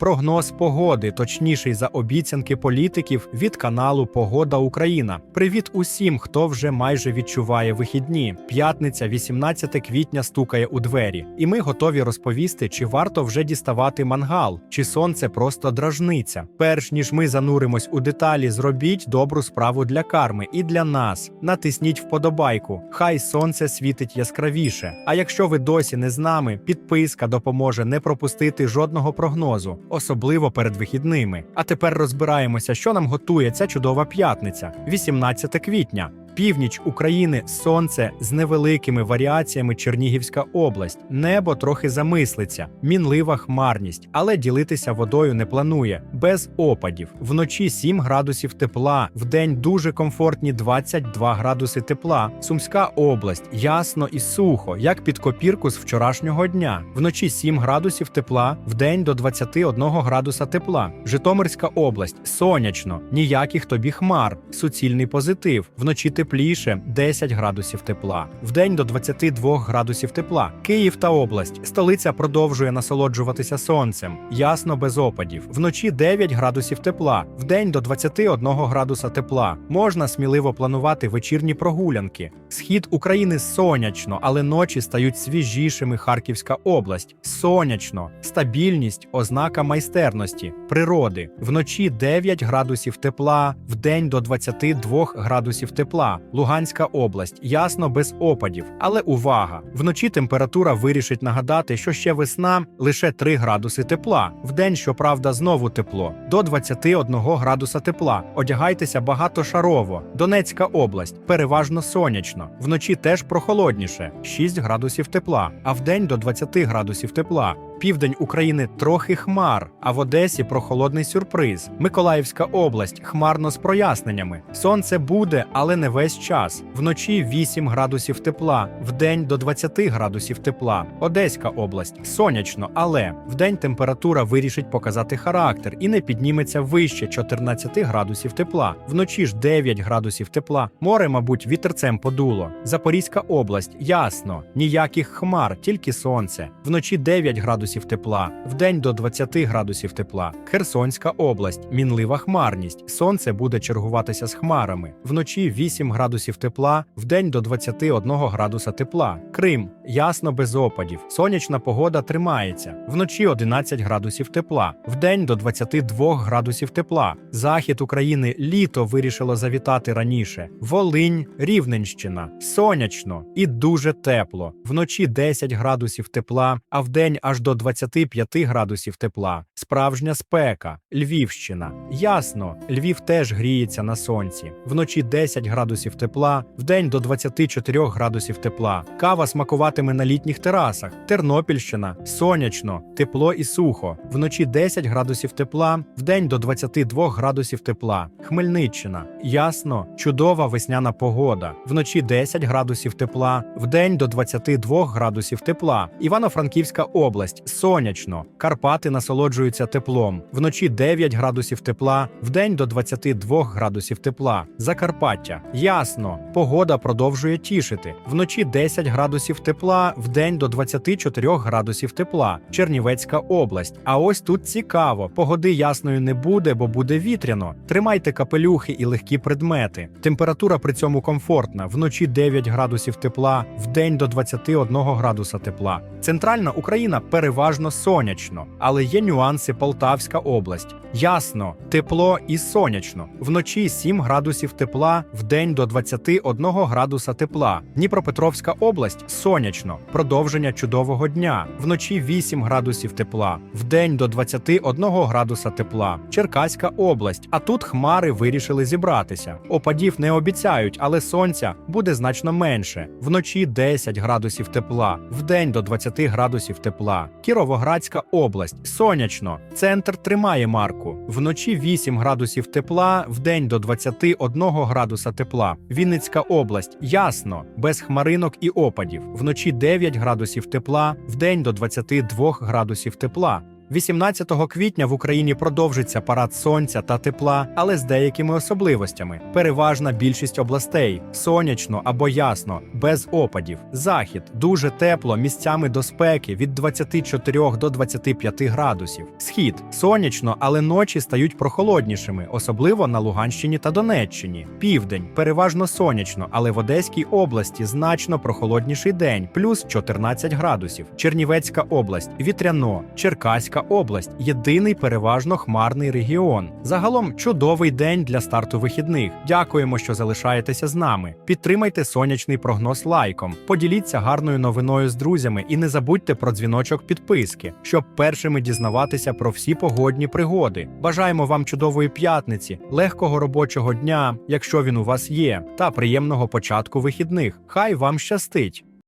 Прогноз погоди, точніший за обіцянки політиків від каналу Погода Україна. Привіт усім, хто вже майже відчуває вихідні. П'ятниця, 18 квітня, стукає у двері, і ми готові розповісти, чи варто вже діставати мангал, чи сонце просто дражниця. Перш ніж ми зануримось у деталі, зробіть добру справу для карми і для нас. Натисніть вподобайку. Хай сонце світить яскравіше. А якщо ви досі не з нами, підписка допоможе не пропустити жодного прогнозу, особливо перед вихідними. А тепер розбираємося, що нам готує ця чудова п'ятниця, 18 квітня. Північ України сонце з невеликими варіаціями Чернігівська область. Небо трохи замислиться, мінлива хмарність, але ділитися водою не планує, без опадів. Вночі 7 градусів тепла, вдень дуже комфортні 22 градуси тепла. Сумська область ясно і сухо, як під копірку з вчорашнього дня. Вночі 7 градусів тепла, вдень до 21 градуса тепла. Житомирська область сонячно, ніяких тобі хмар, суцільний позитив. Вночі тепліше 10 градусів тепла, вдень до 22 градусів тепла. Київ та область. Столиця продовжує насолоджуватися сонцем. Ясно без опадів. Вночі 9 градусів тепла, вдень до 21 градуса тепла. Можна сміливо планувати вечірні прогулянки. Схід України сонячно, але ночі стають свіжішими. Харківська область. Сонячно, стабільність, ознака майстерності, природи. Вночі 9 градусів тепла, вдень до 22 градусів тепла. Луганська область. Ясно без опадів. Але увага! Вночі температура вирішить нагадати, що ще весна лише 3 градуси тепла. Вдень, щоправда, знову тепло. До 21 градуса тепла. Одягайтеся багатошарово. Донецька область. Переважно сонячно. Вночі теж прохолодніше 6 градусів тепла, а вдень до 20 градусів тепла. Південь України трохи хмар, а в Одесі прохолодний сюрприз. Миколаївська область хмарно з проясненнями. Сонце буде, але не весь час. Вночі 8 градусів тепла, вдень до 20 градусів тепла. Одеська область сонячно, але вдень температура вирішить показати характер і не підніметься вище 14 градусів тепла. Вночі ж 9 градусів тепла. Море, мабуть, вітерцем подуло. Запорізька область ясно, ніяких хмар, тільки сонце. Вночі 9 градусів тепла, вдень до 20 градусів тепла. Херсонська область, мінлива хмарність. Сонце буде чергуватися з хмарами. Вночі 8 градусів тепла, вдень до 21 градуса тепла. Крим ясно без опадів. Сонячна погода тримається. Вночі 11 градусів тепла, вдень до 22 градусів тепла. Захід України літо вирішило завітати раніше. Волинь, Рівненщина, сонячно і дуже тепло. Вночі 10 градусів тепла, а вдень аж до 25 градусів тепла. Справжня спека, Львівщина. Ясно, Львів теж гріється на сонці. Вночі 10 градусів тепла, вдень до 24 градусів тепла. Кава смакуватиме на літніх терасах. Тернопільщина, сонячно, тепло і сухо. Вночі 10 градусів тепла, вдень до 22 градусів тепла. Хмельниччина. Ясно, чудова весняна погода. Вночі 10 градусів тепла, вдень до 22 градусів тепла. Івано-Франківська область. Сонячно. Карпати насолоджуються теплом. Вночі 9 градусів тепла, вдень до 22 градусів тепла. Закарпаття. Ясно. Погода продовжує тішити. Вночі 10 градусів тепла, вдень до 24 градусів тепла. Чернівецька область. А ось тут цікаво. Погоди ясною не буде, бо буде вітряно. Тримайте капелюхи і легкі предмети. Температура при цьому комфортна. Вночі 9 градусів тепла, вдень до 21 градуса тепла. Центральна Україна переважно сонячно, але є нюанси Полтавська область. Ясно, тепло і сонячно. Вночі 7 градусів тепла, вдень до 21 градуса тепла. Дніпропетровська область сонячно, продовження чудового дня. Вночі 8 градусів тепла, вдень до 21 градуса тепла. Черкаська область. А тут хмари вирішили зібратися. Опадів не обіцяють, але сонця буде значно менше. Вночі 10 градусів тепла, вдень до 20 градусів тепла. Кіровоградська область сонячно. Центр тримає марку. Вночі 8 градусів тепла, вдень до 21 градуса тепла. Вінницька область ясно, без хмаринок і опадів. Вночі 9 градусів тепла, вдень до 22 градусів тепла. 18 квітня в Україні продовжиться парад сонця та тепла, але з деякими особливостями. Переважна більшість областей сонячно або ясно, без опадів. Захід дуже тепло, місцями до спеки від 24 до 25 градусів. Схід сонячно, але ночі стають прохолоднішими, особливо на Луганщині та Донеччині. Південь переважно сонячно, але в Одеській області значно прохолодніший день, плюс 14 градусів. Чернівецька область, Вітряно, Черкаська область єдиний переважно хмарний регіон. Загалом чудовий день для старту вихідних. Дякуємо, що залишаєтеся з нами. Підтримайте сонячний прогноз лайком, поділіться гарною новиною з друзями і не забудьте про дзвіночок підписки, щоб першими дізнаватися про всі погодні пригоди. Бажаємо вам чудової п'ятниці, легкого робочого дня, якщо він у вас є, та приємного початку вихідних. Хай вам щастить!